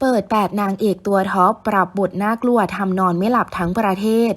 เปิด 8 นางเอกตัวท็อป ปรับบทน่ากลัวทำนอนไม่หลับทั้งประเทศ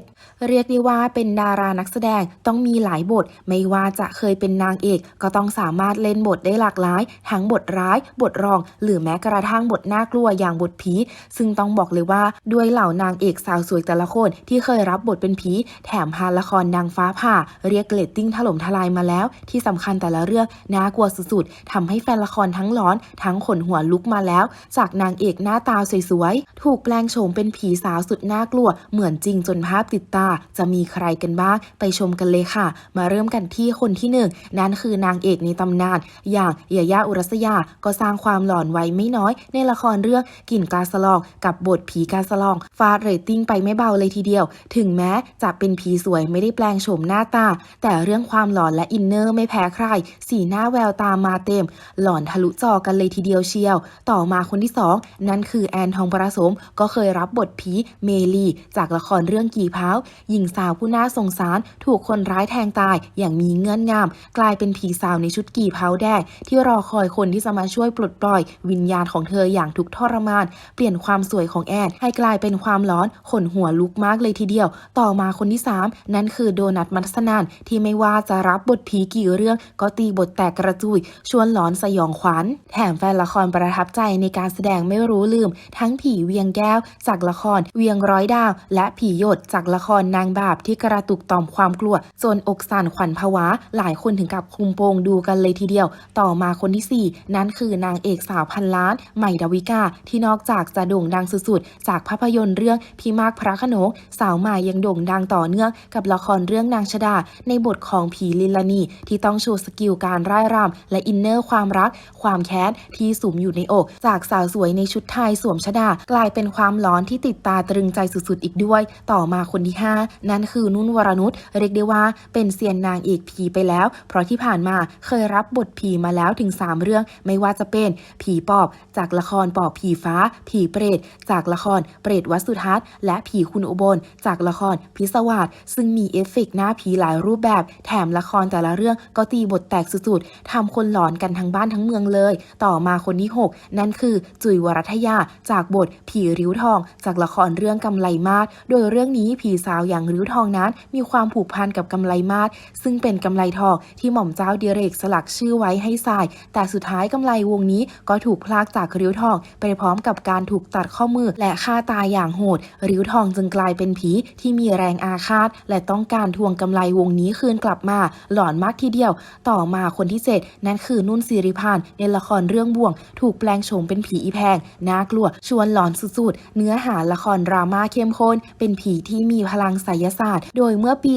เรียกได้ว่าเป็นดารานักแสดงต้องมีหลายบท ไม่ว่าจะเคยเป็นนางเอก ก็ต้องสามารถเล่นบทได้หลากหลาย ทั้งบทร้าย บทรอง หรือแม้กระทั่งบทน่ากลัวอย่างบทผี ซึ่งต้องบอกเลยว่าด้วยเหล่านางเอกสาวสวยแต่ละคนที่เคยรับบทเป็นผี แถมพาละครดังฟ้าผ่า เรียกเรตติ้งถล่มทลายมาแล้ว ที่สำคัญแต่ละเรื่องน่ากลัวสุดๆทำให้แฟนละครทั้งร้อน ทั้งขนหัวลุกมาแล้ว จากนางเอกน้าตาสวยๆ ถูกแปลงโฉมเป็นผีสาวสุดน่ากลัว เหมือนจริงจนภาพติดตา จะมีใครกันบ้าง ไปชมกันเลยค่ะ มาเริ่มกันที่คนที่หนึ่งนั่นคือนางเอกในตำนาน อย่างยาย่าอุรัสยา ก็สร้างความหลอนไว้ไม่น้อย ในละครเรื่องกลิ่นกาสลองกับบทผีกาสลอง ฟาดเรตติ้งไปไม่เบาเลยทีเดียว ถึงแม้จะเป็นผีสวยไม่ได้แปลงโฉมหน้าตา แต่เรื่องความหลอนและอินเนอร์ไม่แพ้ใคร สีหน้าแววตามาเต็ม หลอนทะลุจอกันเลยทีเดียวเชียว ต่อมาคนที่สองนั่นคือแอนทองประสมก็เคยรับบทผีเมลี จากละครเรื่องกี่เพ้าหญิงสาวผู้น่าสงสาร ถูกคนร้ายแทงตายอย่างมีเงื่อนงาม กลายเป็นผีสาวในชุดกี่เพ้าแดงที่รอคอยคนที่จะมาช่วยปลดปล่อย วิญญาณของเธออย่างทุกทรมาน เปลี่ยนความสวยของแอนให้กลายเป็นความร้อนขนหัวลุกมากเลยทีเดียว ต่อมาคนที่สามนั่นคือโดนัทมัสนานที่ไม่ว่าจะรับบทผีกี่เรื่อง ก็ตีบทแตกกระจุยชวนหลอนสยองขวัญ แถมแฟนละครประทับใจในการแสดงไม่รู้ลืม ทั้งผีเวียงแก้ว จากละคร เวียงร้อยดาว และผีหยดจากละครนางบาปที่กระตุกต่อมความกลัวจนอกสั่นขวัญผวา หลายคนถึงกับคุมโปงดูกันเลยทีเดียว ต่อมาคนที่สี่นั่นคือนางเอกสาวพันล้าน ใหม่ดาวิกา ที่นอกจากจะโด่งดังสุดๆ จากภาพยนตร์เรื่องพี่มากพระโขนงสาวใหม่ยังโด่งดังต่อเนื่องกับละครเรื่องนางชดา ในบทของผีลิลานีที่ต้องโชว์สกิลการร่ายรำและอินเนอร์ความรัก ความแค้นที่สุมอยู่ในอก จากสาวสวยในชุดไทยสวมชดากลายเป็นความร้อนที่ติดตาตรึงใจสุดๆอีกด้วย ต่อมาคนที่ 5 นั่นคือนุ่นวรนุชเรียกได้ว่าเป็นเซียนนางเอกผีไปแล้ว เพราะที่ผ่านมาเคยรับบทผีมาแล้วถึง 3 เรื่อง ไม่ว่าจะเป็นผีปอบ จากละครปอบผีฟ้า ผีเปรต จากละครเปรตวัสุทัศน์ และผีคุณอุบล จากละครพิศวาสซึ่งมีเอฟเฟกหน้าผีหลายรูปแบบ แถมละครแต่ละเรื่องก็ตีบทแตกสุดๆทำคนหลอนกันทั้งบ้านทั้งเมืองเลย ต่อมาคนที่ 6 นั่นคือจุยวรัทยาจากบทผีริ้วทอง จากละครเรื่องกำไลมาศโดยเรื่องนี้ผีสาวอย่างริ้วทองนั้น มีความผูกพันกับกำไลมาศซึ่งเป็นกำไลทองที่หม่อมเจ้าเดียเรกสลักชื่อไว้ให้ทราย แต่สุดท้ายกำไลวงนี้ก็ถูกพลากจากริ้วทอง ไปพร้อมกับการถูกตัดข้อมือและฆ่าตายอย่างโหด ริ้วทองจึงกลายเป็นผีที่มีแรงอาฆาต และต้องการทวงกำไลวงนี้คืนกลับมา หลอนมากทีเดียว ต่อมาคนที่เจ็ดนั่นคือนุ่นสิริพานในละครเรื่องบ่วง ถูกแปลงโฉมเป็นผีอีแพงน่ากลัว ชวนหลอนสุดๆ เนื้อหาละครดราม่าเข้มข้น เป็นผีที่มีพลังไสยศาสตร์ โดยเมื่อปี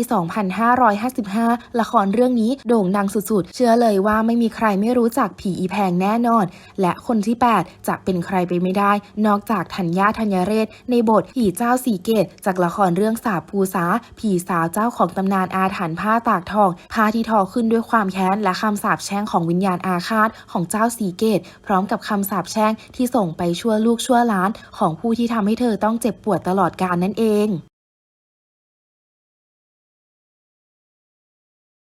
2555 ละครเรื่องนี้โด่งดังสุดๆ เชื่อเลยว่าไม่มีใครไม่รู้จักผีอีแพงแน่นอน และคนที่ 8 จะเป็นใครไปไม่ได้ นอกจากธัญญาธัญเรศ ในบทผีเจ้าสีเกต จากละครเรื่องสาบภูษาผีสาวเจ้าของตำนานอาถรรพ์ผ้าตากทองผ้าที่ทอขึ้นด้วยความแค้นและคำสาปแช่งของวิญญาณอาฆาตของเจ้าสีเกต พร้อมกับคำสาปแช่งที่ส่งไปช่วชั่วลูกชั่วหล้านของผู้ที่ทำให้เธอต้องเจ็บปวดตลอดกาลนั่นเอง